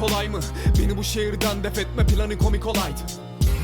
kolay mı? Beni bu şehirden def etme planı komik olaydı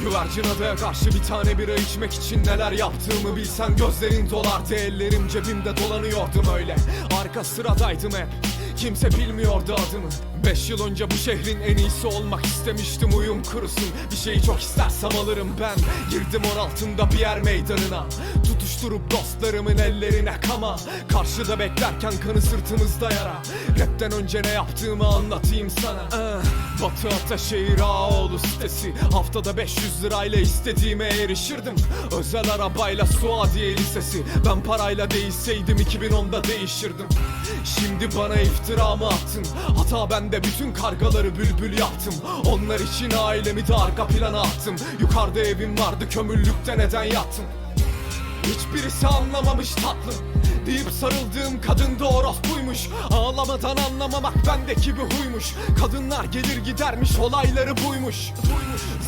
Güvercin adaya karşı bir tane bira içmek için neler yaptığımı bilsen gözlerin dolardı Ellerim cebimde dolanıyordum öyle. Arka sıradaydım hep Kimse bilmiyordu adımı Beş yıl önce bu şehrin en iyisi olmak istemiştim. Uyum kurusun. Bir şeyi çok istersem alırım ben. Girdim on altında bir yer meydanına. Tutuşturup dostlarımın ellerine kama. Karşıda beklerken kanı sırtımızda yara. Rapten önce ne yaptığımı anlatayım sana. Ah, Batı Ataşehir Ağoğlu sitesi. Haftada 500 lirayla istediğime erişirdim. Özel arabayla Suadiye Lisesi. Ben parayla değilseydim 2010'da değişirdim. Şimdi bana iftira mı attın? Hata bende bütün kargaları bülbül yaptım. Onlar için ailemi de arka plana attım. Yukarıda evim vardı kömürlükte neden yattım Hiçbirisi anlamamış tatlım Deyip sarıldığım kadın da orospuymuş Ağlamadan anlamamak bendeki bir huymuş. Kadınlar gelir gidermiş olayları buymuş.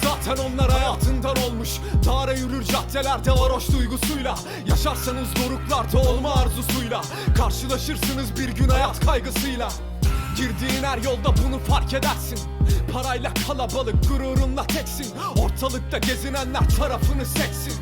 Zaten onlar hayatından olmuş. Dağara yürür caddelerde varoş duygusuyla. Yaşarsanız doruklarda olma arzusuyla. Karşılaşırsınız bir gün hayat kaygısıyla. Girdiğin her yolda bunu fark edersin. Parayla kalabalık gururunla teksin. Ortalıkta gezinenler tarafını seksin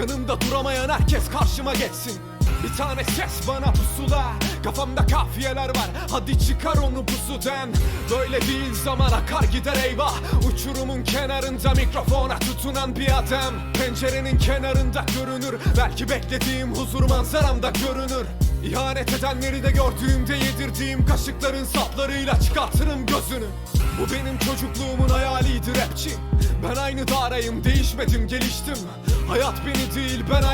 Yanımda duramayan herkes karşıma geçsin. Bir tane ses bana pusula. Kafamda kafiyeler var. Hadi çıkar onu pusudan Böyle değil zaman akar gider eyvah. Uçurumun kenarında mikrofona tutunan bir adam. Pencerenin kenarında görünür. Belki beklediğim huzur manzaramda görünür. İhanet edenleri de gördüğümde yedirdiğim kaşıkların saplarıyla çıkartırım gözünü. Bu benim çocukluğumun hayaliydi rapçi. Ben aynı dağrayım değişmedim geliştim. Hayat beni değil ben hayat